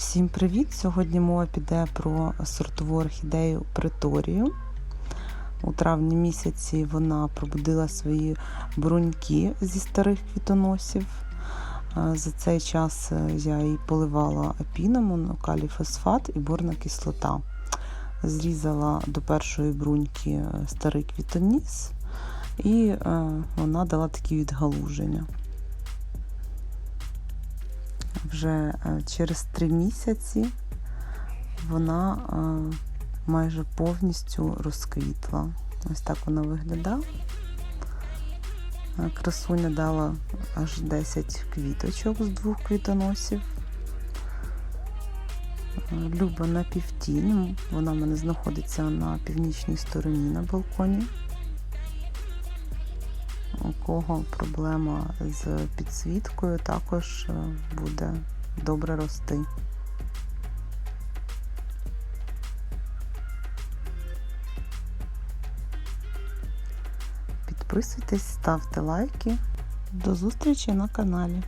Всім привіт! Сьогодні мова піде про сортову орхідею Преторію. У травні місяці вона пробудила свої бруньки зі старих квітоносів. За цей час е, я її поливала апіном, каліфосфат і борна кислота. Зрізала до першої бруньки е, старий квітоніс, і е, вона дала такі відгалуження. Вже е, через три місяці вона е, майже повністю розквітла. Ось так вона виглядала. Е, Красуня дала аж 10 квіточок з двох квітоносів. Люба на півтінь. Вона в мене знаходиться на північній стороні на балконі. Кого проблема з підсвіткою, також е, буде добре рости. Підписуйтесь, ставте лайки. До зустрічі на каналі.